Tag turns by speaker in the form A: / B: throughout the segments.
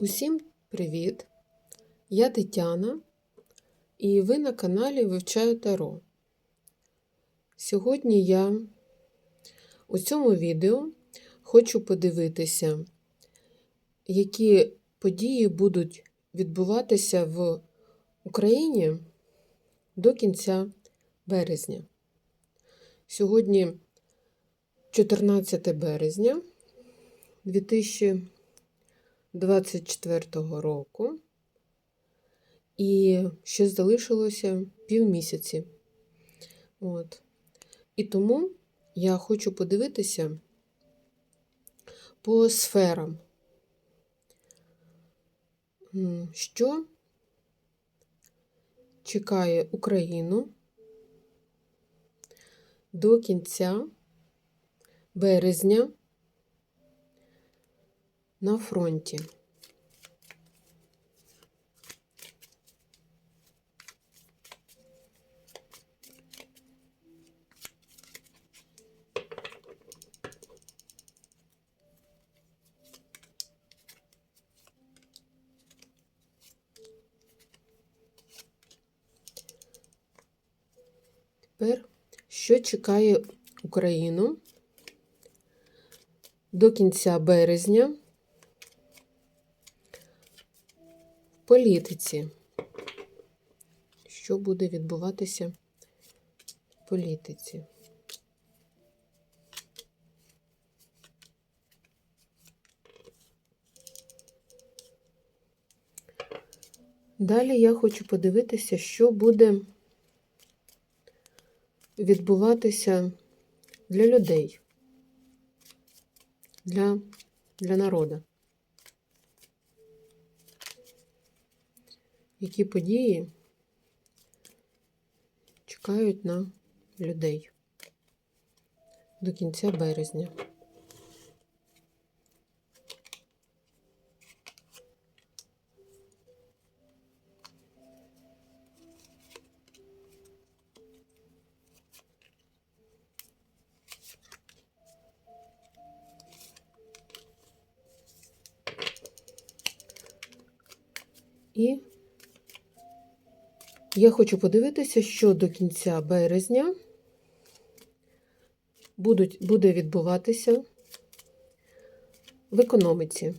A: Усім привіт! Я Тетяна, і ви на каналі Вивчаю Таро. Сьогодні я у цьому відео хочу подивитися, які події будуть відбуватися в Україні до кінця березня. Сьогодні 14 березня 2024 року, і ще залишилося півмісяці. От. І тому я хочу подивитися по сферам, що чекає Україну до кінця березня на фронті. Тепер, що чекає Україну до кінця березня в політиці? Що буде відбуватися в політиці? Далі я хочу подивитися, що буде відбуватися для людей, для, для народу. Які події чекають на людей до кінця березня? Я хочу подивитися, що до кінця березня будуть, буде відбуватися в економіці.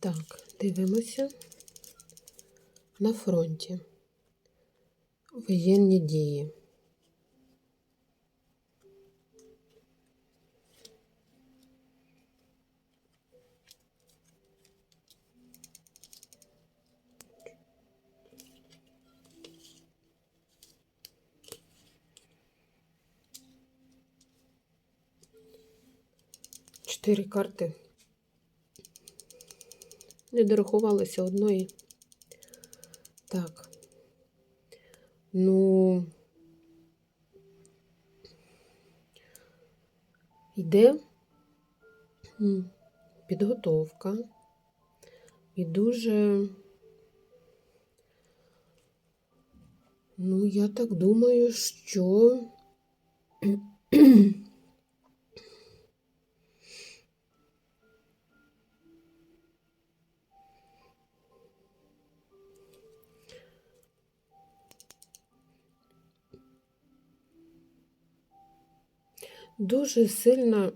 A: Так, дивимося на фронті. Воєнні дії. Чотири карти. Не дорахувалося одної. Так. Ну, йде підготовка. І дуже, ну, я так думаю, що Дуже сильно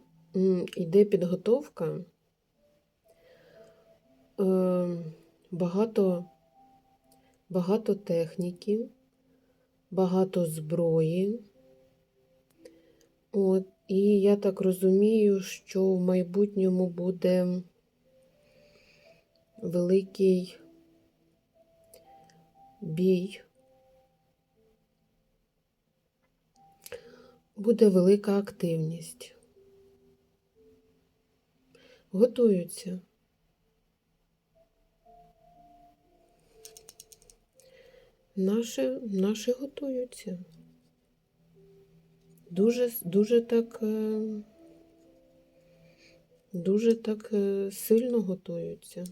A: йде підготовка. Е, багато, багато техніки, багато зброї. От, і я так розумію, що в майбутньому буде великий бій. Буде велика активність. Готуються. Наші, наші готуються. Дуже, дуже так е, дуже так е, сильно готуються.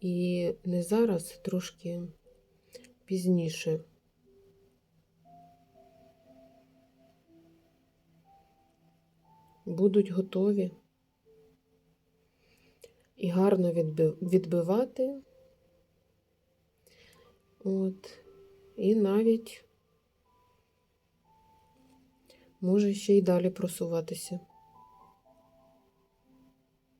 A: І не зараз, трошки пізніше. Будуть готові і гарно відбивати. От. І навіть може ще й далі просуватися.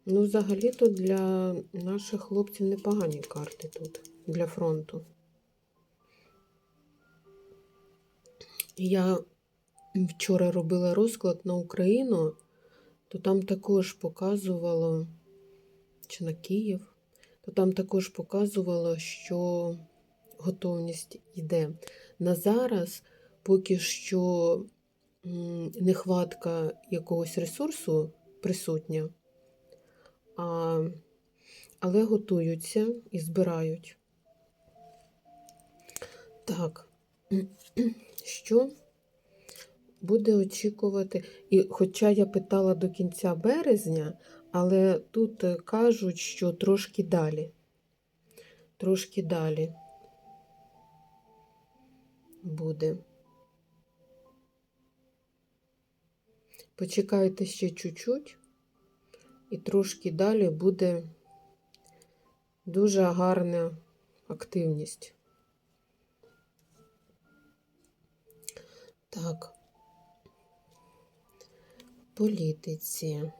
A: Ну, взагалі-то для наших хлопців непогані карти тут, для фронту. Я вчора робила розклад на Україну, то там також показувало, чи на Київ, то там також показувало, що готовність йде. На зараз поки що нехватка якогось ресурсу присутня, а, але готуються і збирають. Так, що буде очікувати? І хоча я питала до кінця березня, але тут е, кажуть, що трошки далі. Трошки далі буде. Почекайте ще чуть-чуть, і трошки далі буде дуже гарна активність. Так, політиці.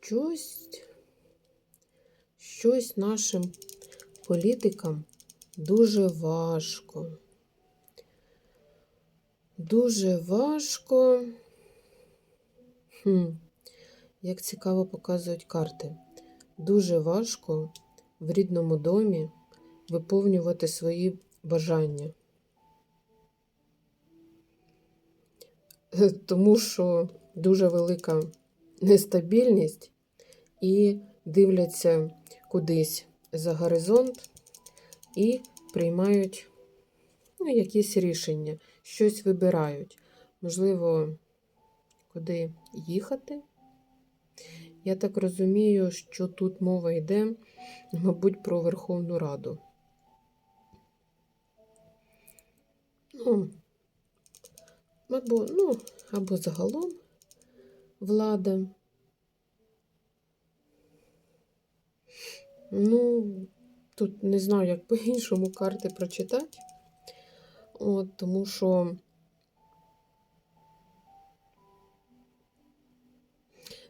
A: Щось, щось нашим політикам дуже важко. Дуже важко. Хм, як цікаво показують карти. Дуже важко в рідному домі виповнювати свої бажання. Тому що дуже велика нестабільність і дивляться кудись за горизонт і приймають ну, якісь рішення, щось вибирають. Можливо, куди їхати. Я так розумію, що тут мова йде, мабуть, про Верховну Раду. Ну, або, ну, або загалом влада. Ну, тут не знаю, як по-іншому карти прочитати. От, тому що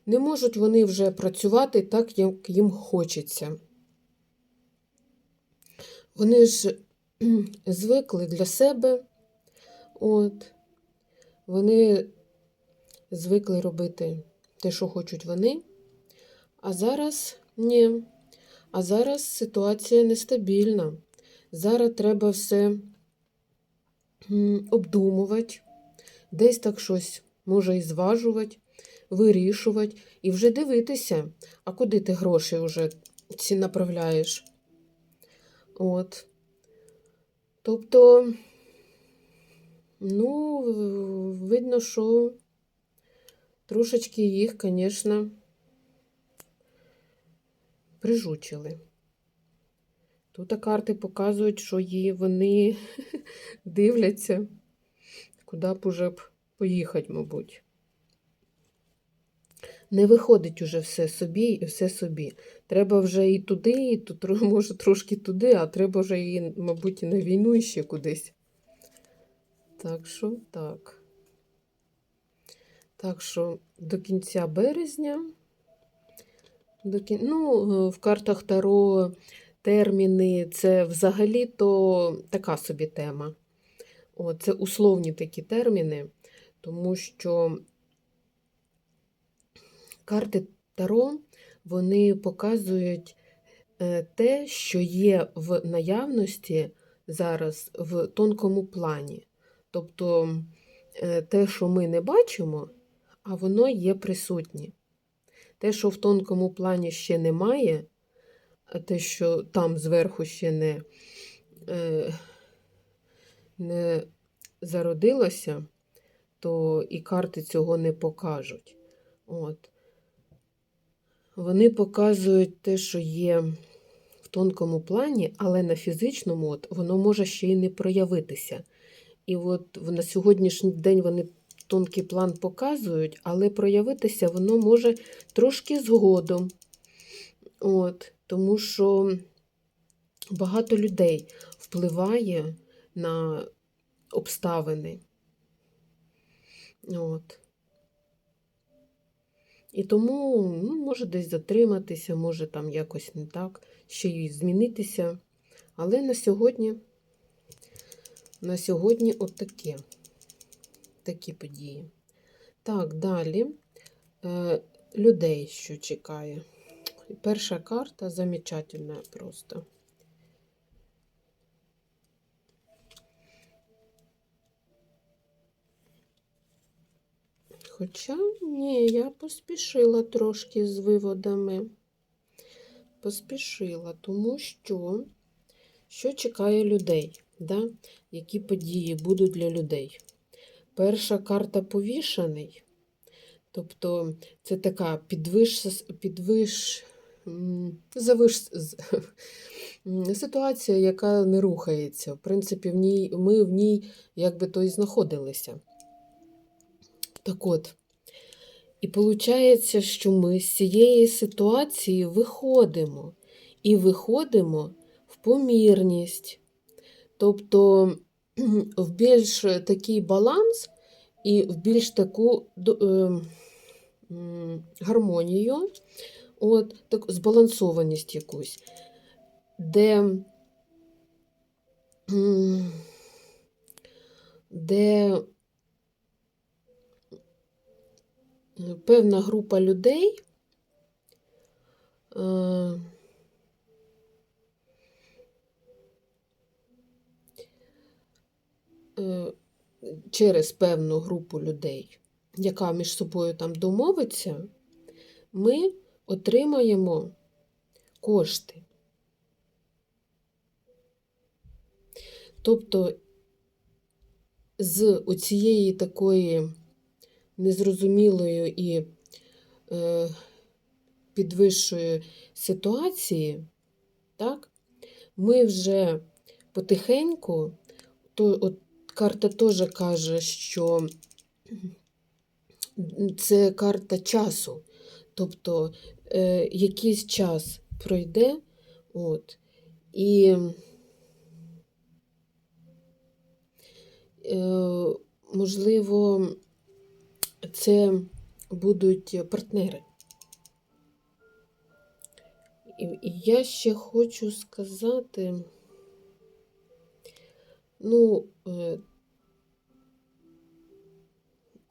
A: не можуть вони вже працювати так, як їм хочеться. Вони ж звикли для себе, от, вони звикли робити те, що хочуть вони. А зараз ні. А зараз ситуація нестабільна. Зараз треба все обдумувати, десь так щось може і зважувати, вирішувати і вже дивитися, а куди ти гроші вже ці направляєш. От. Тобто, ну, видно, що трошечки їх, звісно, прижучили. Тут карти показують, що її вони дивляться, куди б уже б поїхати, мабуть. Не виходить уже все собі і все собі. Треба вже і туди, і тут, може трошки туди, а треба вже і, мабуть, і на війну і ще кудись. Так що так. Так що до кінця березня, до кін... ну, в картах Таро терміни це взагалі-то така собі тема. О, це условні такі терміни, тому що карти Таро вони показують е, те, що є в наявності зараз в тонкому плані. Тобто е, те, що ми не бачимо, а воно є присутнє. Те, що в тонкому плані ще немає, те, що там зверху ще не, е, не зародилося, то і карти цього не покажуть. От. Вони показують те, що є в тонкому плані, але на фізичному от, воно може ще й не проявитися. І от на сьогоднішній день вони тонкий план показують, але проявитися воно може трошки згодом. От, тому що багато людей впливає на обставини. От. І тому ну, може десь затриматися, може там якось не так, ще й змінитися. Але на сьогодні, на сьогодні от таке, такі події. Так, далі е, людей, що чекає. Перша карта замечательна просто. Хоча ні, я поспішила трошки з виводами. Поспішила, тому що що чекає людей, да? які події будуть для людей. Перша карта повішений, тобто це така підвиш, підвиш, завиш, ситуація, яка не рухається. В принципі, в ній, ми в ній якби то і знаходилися. Так от, і виходить, що ми з цієї ситуації виходимо. І виходимо в помірність. Тобто в більш такий баланс і в більш таку е, гармонію, от, так, збалансованість якусь, де, де певна група людей е, е, через певну групу людей, яка між собою там домовиться, ми отримаємо кошти. Тобто з оцієї такої незрозумілої і е, підвищої ситуації, так, ми вже потихеньку, то, от карта теж каже, що це карта часу. Тобто е, якийсь час пройде, от, і е, можливо, це будуть партнери. І, і я ще хочу сказати, ну, е,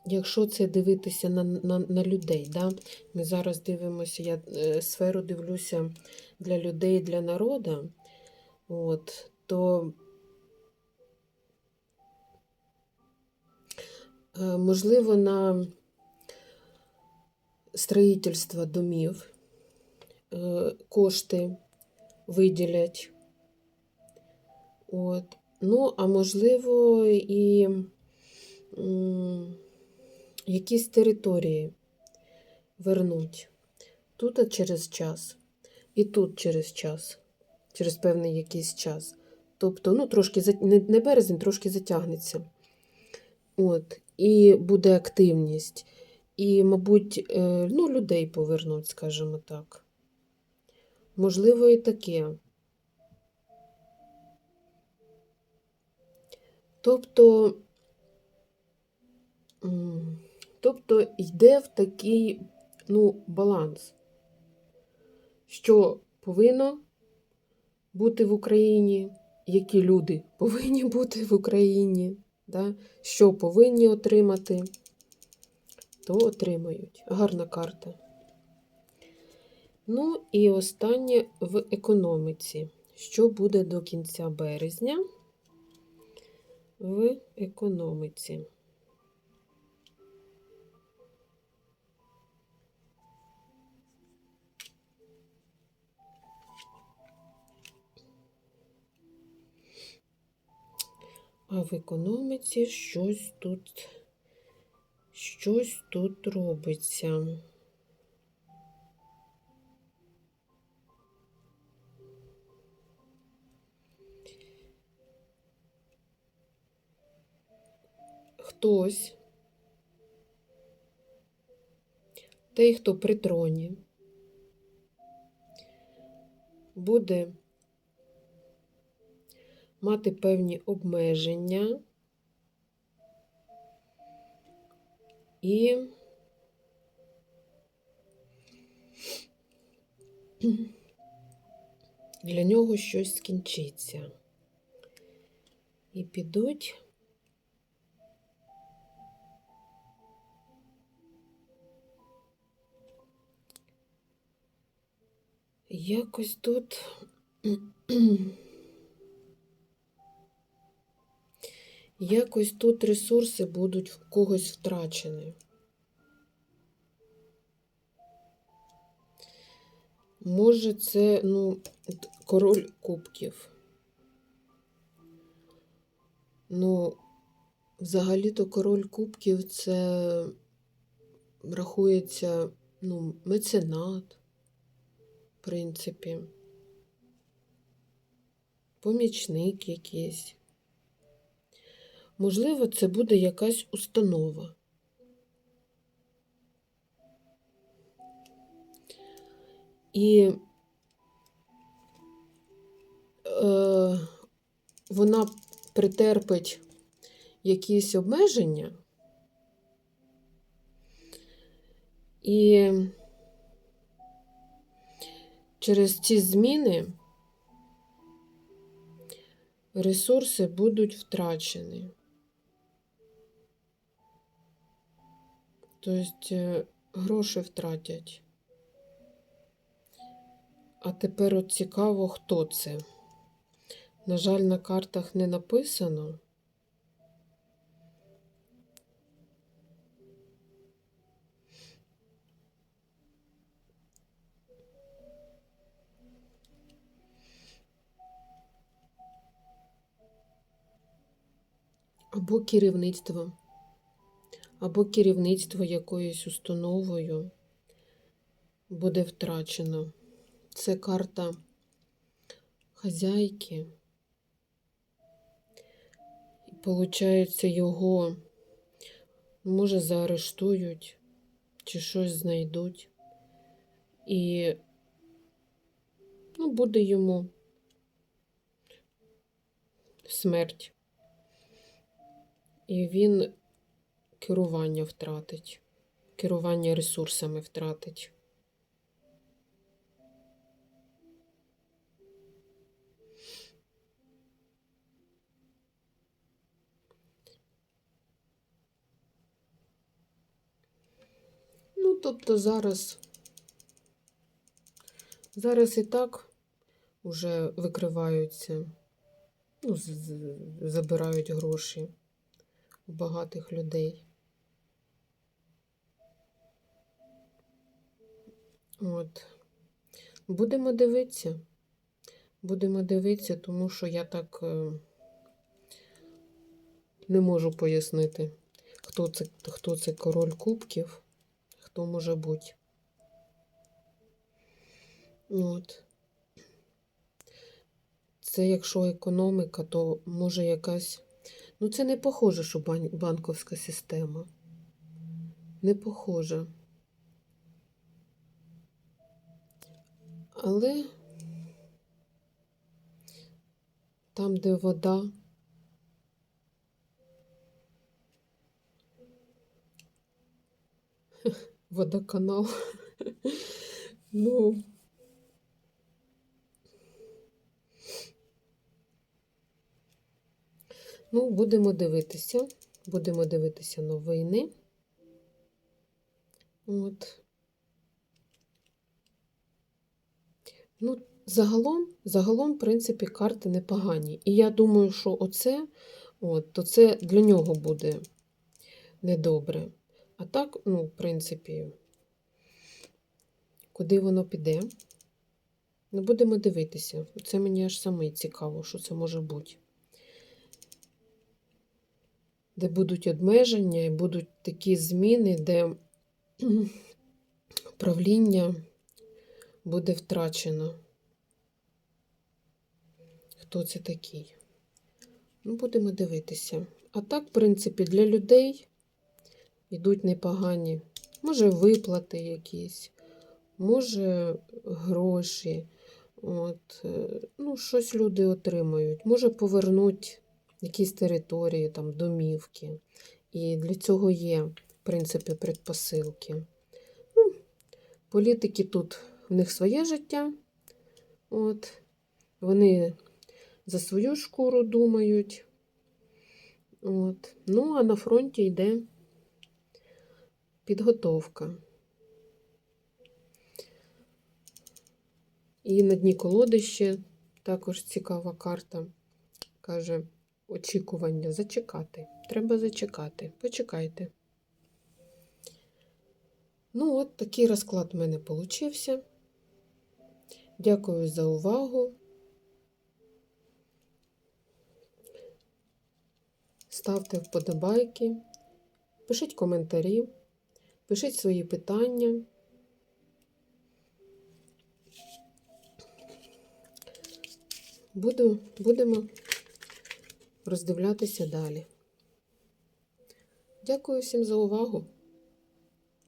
A: якщо це дивитися на, на, на людей, да? ми зараз дивимося, я е, сферу дивлюся для людей, для народу, от, то можливо на строїтельство домів е, кошти виділять. От. Ну, а можливо, і якісь території вернуть. Тут через час, і тут через час, через певний якийсь час. Тобто, ну, трошки не березень, трошки затягнеться. От, і буде активність. І, мабуть, е, ну, людей повернуть, скажімо так. Можливо, і таке. Тобто, тобто йде в такий ну, баланс, що повинно бути в Україні, які люди повинні бути в Україні, да? що повинні отримати, то отримають. Гарна карта. Ну і останнє в економіці. Що буде до кінця березня в економіці? А в економіці щось тут, щось тут робиться. Хтось, той, хто при троні, буде мати певні обмеження і для нього щось скінчиться. І підуть якось тут якось тут ресурси будуть в когось втрачені. Може, це, ну, король кубків. Ну, взагалі-то король кубків це рахується, ну, меценат, в принципі, помічник якийсь. Можливо, це буде якась установа. І е, вона притерпить якісь обмеження, і через ці зміни ресурси будуть втрачені. Тобто е, гроші втратять. А тепер от цікаво, хто це. На жаль, на картах не написано. Або керівництво, або керівництво якоюсь установою буде втрачено. Це карта хазяйки. І, Получається, його, може, заарештують чи щось знайдуть. І ну, буде йому смерть. І він керування втратить, керування ресурсами втратить. Ну, тобто зараз, зараз і так вже викриваються, ну, забирають гроші у багатих людей. От. Будемо дивитися. Будемо дивитися, тому що я так е, не можу пояснити, хто це, хто це король кубків, хто може бути. От. Це якщо економіка, то може якась. Ну, це не похоже, що банковська система. Не похоже. Але там, де вода, водоканал, ну, ну, будемо дивитися. Будемо дивитися новини. От. Ну, загалом, загалом, в принципі, карти непогані. І я думаю, що оце, от, то це для нього буде недобре. А так, ну, в принципі, куди воно піде? Ну, будемо дивитися. Це мені аж саме цікаво, що це може бути. де будуть обмеження і будуть такі зміни, де правління буде втрачено. Хто це такий? Ну, будемо дивитися. А так, в принципі, для людей йдуть непогані. Може, виплати якісь, може, гроші. От, е, ну, щось люди отримають. Може, повернуть якісь території, там, домівки. І для цього є, в принципі, предпосилки. Ну, політики тут в них своє життя. От, вони за свою шкуру думають. От. Ну, а на фронті йде підготовка. І на дні колоди ще також цікава карта. Каже, очікування зачекати. Треба зачекати. Почекайте. Ну, от такий розклад в мене получився. Дякую за увагу. Ставте вподобайки, пишіть коментарі, пишіть свої питання. Буду, будемо роздивлятися далі. Дякую всім за увагу.